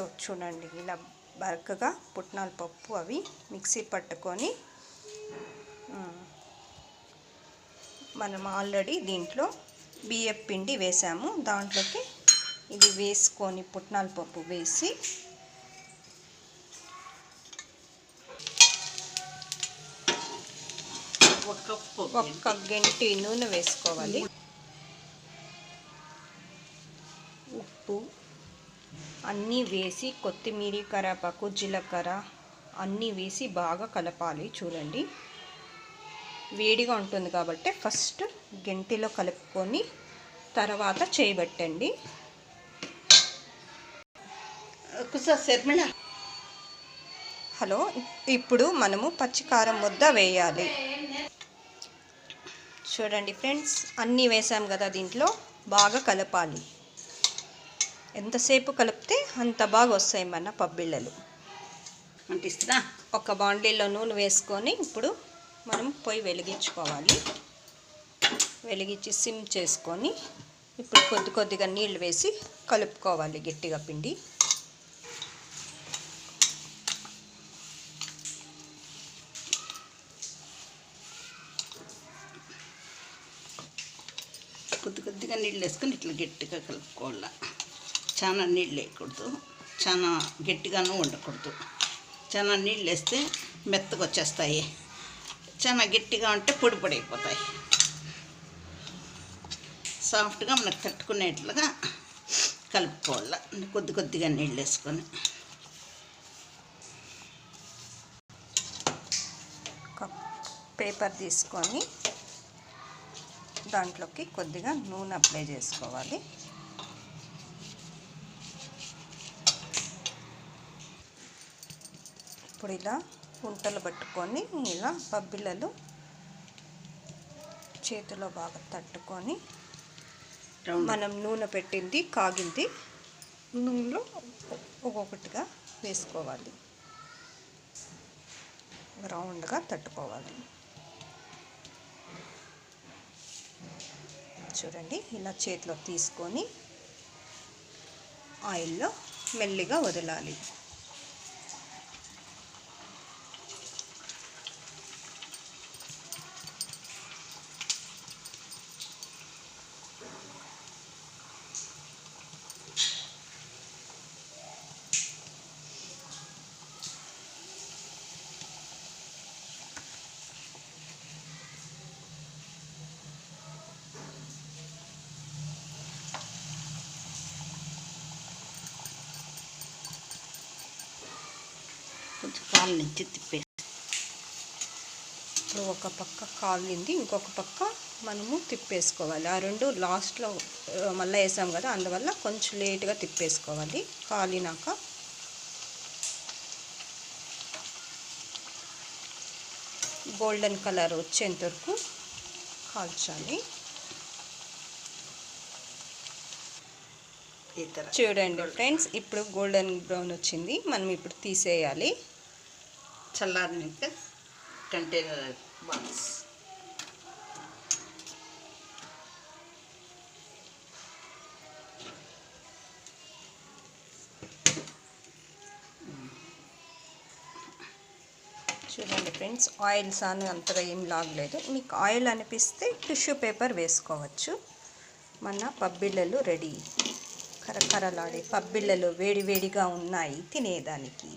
చేత్తో చూడండి. ఇలా బరకగా పుట్నాల పప్పు అవి మిక్సీ పట్టుకొని మనం ఆల్రెడీ దీంట్లో బియ్యం పిండి వేసాము. దాంట్లోకి ఇది వేసుకొని పుట్నాల పప్పు వేసి ఒక్క గంటి నూనె వేసుకోవాలి. ఉప్పు అన్నీ వేసి కొత్తిమీర కరివేపాకు జీలకర్ర అన్నీ వేసి బాగా కలపాలి చూడండి. వేడిగా ఉంటుంది కాబట్టి ఫస్ట్ గంటిలో కలుపుకొని తర్వాత చేయబట్టండి. శర్మిళ హలో ఇప్పుడు మనము పచ్చికారం ముద్ద వేయాలి. చూడండి ఫ్రెండ్స్ అన్నీ వేసాం కదా దీంట్లో బాగా కలపాలి. ఎంతసేపు కలిపితే అంత బాగా వస్తాయి మన పబ్బిళ్ళలు అంటే ఇస్తున్నా ఒక బాండీలో నూనె వేసుకొని ఇప్పుడు మనం పొయ్యి వెలిగించుకోవాలి. వెలిగించి సిమ్ చేసుకొని ఇప్పుడు కొద్ది కొద్దిగా నీళ్ళు వేసి కలుపుకోవాలి గట్టిగా పిండి. కొద్ది కొద్దిగా నీళ్ళు వేసుకొని ఇట్లా గట్టిగా కలుపుకోవాలి? చాలా నీళ్ళు వేయకూడదు. చాలా గట్టిగాను ఉండకూడదు. చాలా నీళ్ళు వేస్తే మెత్తగా వచ్చేస్తాయి. చాలా గట్టిగా ఉంటే పొడి పొడి అయిపోతాయి. సాఫ్ట్గా మనకు తట్టుకునేట్లుగా కలుపుకోవాలి. కొద్ది కొద్దిగా నీళ్ళు వేసుకొని. పేపర్ తీసుకొని దాంట్లోకి కొద్దిగా నూనె అప్లై చేసుకోవాలి. ఇప్పుడు ఇలా ఉంటలు పట్టుకొని ఇలా పబ్బిళ్ళలు చేతిలో బాగా తట్టుకొని మనం నూనె పెట్టింది కాగింది నూనెలో ఒక్కొక్కటిగా వేసుకోవాలి. రౌండ్గా తట్టుకోవాలి. చూడండి ఇలా చేతిలో తీసుకొని ఆయిల్లో మెల్లిగా వదలాలి. కొంచెం కాలు నుంచి తిప్పేసి. ఇప్పుడు ఒక పక్క కాలింది ఇంకొక పక్క మనము తిప్పేసుకోవాలి. ఆ రెండు లాస్ట్లో మళ్ళీ వేసాం కదా అందువల్ల కొంచెం లేట్గా తిప్పేసుకోవాలి. కాలినాక. గోల్డెన్ కలర్ వచ్చేంత వరకు కాల్చాలి ఈ తర్వాత చూడండి ఫ్రెండ్స్ ఇప్పుడు గోల్డెన్ బ్రౌన్ వచ్చింది. మనం ఇప్పుడు తీసేయాలి. చల్లారినాక కంటైనర్ బాక్స్ చూడండి ఫ్రెండ్స్ ఆయిల్ సాను అంతగా ఏం లాగలేదు. మీకు ఆయిల్ అనిపిస్తే టిష్యూ పేపర్ వేసుకోవచ్చు. మన పబ్బిళ్ళలు రెడీ కరకరలాడే పబ్బిళ్ళలో వేడివేడిగా ఉన్నాయి తినేదానికి.